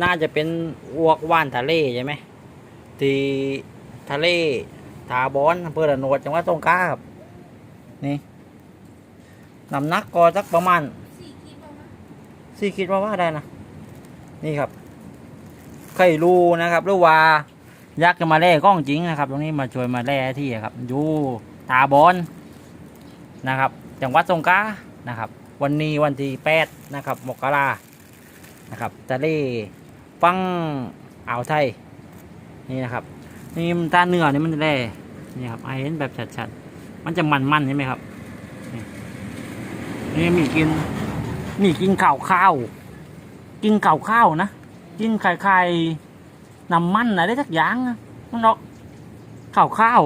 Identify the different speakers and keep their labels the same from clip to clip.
Speaker 1: น่าจะเป็นอวกว่านทะเลใช่ไหมที่ทะเลทาบอนอำเภอระโนดจังหวัดสงขลาครับ นี่น้ำหนักก็สักประมาณสี่คิดว่าว่าได้นะ นี่ครับใครรู้นะครับหรือว่ายากจะมาแล่กล้องจริงนะครับ ตรงนี้มาช่วยมาแล่ที่ครับอยู่ทาบอนนะครับ จังหวัดสงขลานะครับ วันนี้วันที่แปดนะครับมกรานะครับทะเล ฟังอ่าวไทยนี่นะครับนี่มันตาเนื้อนี่มันจะแร่นี่ครับไอเห็นแบบชัดๆมันจะมันๆใช่ไหมครับนี่มีกินมีกินข้าวข้าวกินข้าวข้าวนะกินไข่ไข่น้ำมันอะไรสักอย่างนะมันเนาะข้าวข้าว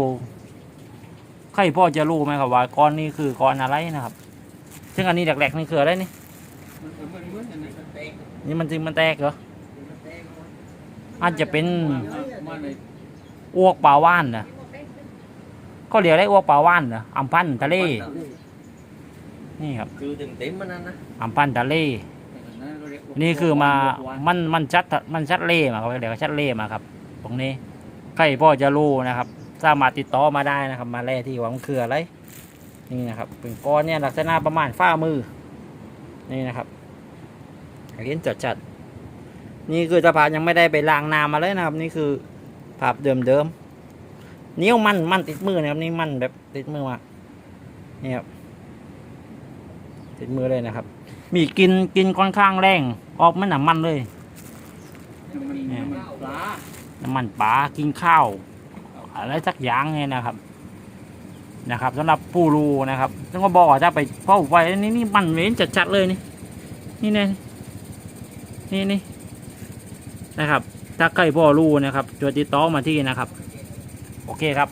Speaker 1: ใครพ่อจะรู้ไหมครับว่าก้อนนี้คือก้อนอะไรนะครับ ซึ่งอันนี้แหลกๆนี่คืออะไรนี่
Speaker 2: นี่มัน
Speaker 1: จึงมันแตกเหรอ อาจจะเป็น
Speaker 2: มันเลย
Speaker 1: อ้วกปลาว่านนะก็เรียกได้อ้วกปลาว่านนะอัมพันธ์ทะเล นี่ครับ
Speaker 2: คือถึงเต็มมันนั่นนะ
Speaker 1: อัมพันธ์ทะเล นี่คือมา มัน มันชัด มันชัดเล่มาครับเดี๋ยวก็ชัดเล่มาครับ ตรงนี้ ใครพ่อจะรู้นะครับ สามารถติดต่อมาได้นะครับ มาแล่ที่หวังเคืออะไร นี่นะครับ เป็นก้อนเนี่ยลักษณะประมาณฝ่ามือ นี่นะครับเห็นจัดจัดๆ นี่คือสภาพยังไม่ได้ไปล้างน้ำมาเลยนะครับ นี่คือภาพเดิมเดิมๆนิ้วมันมันติดมือนะครับนี่มันแบบติดมือมากนี่ครับติดมือเลยนะครับ มีกินกินค่อนข้างแรง ออกไมันน้ำมันเลย
Speaker 2: นมันปลา
Speaker 1: น้ำมันปลากินข้าว อะไรสักอย่างเนี่ยนะครับนะครับสำหรับผู้รู้นะครับต้องก็บอกว่าจะไปเฝ้าไว้นี่นี่มันเว้นจัดๆเลยนี่ นี่เนี่ยนี่นี่ นะครับ ถ้าใครพ่อรู้นะครับจดติดต่อมาที่นะครับ โอเคครับ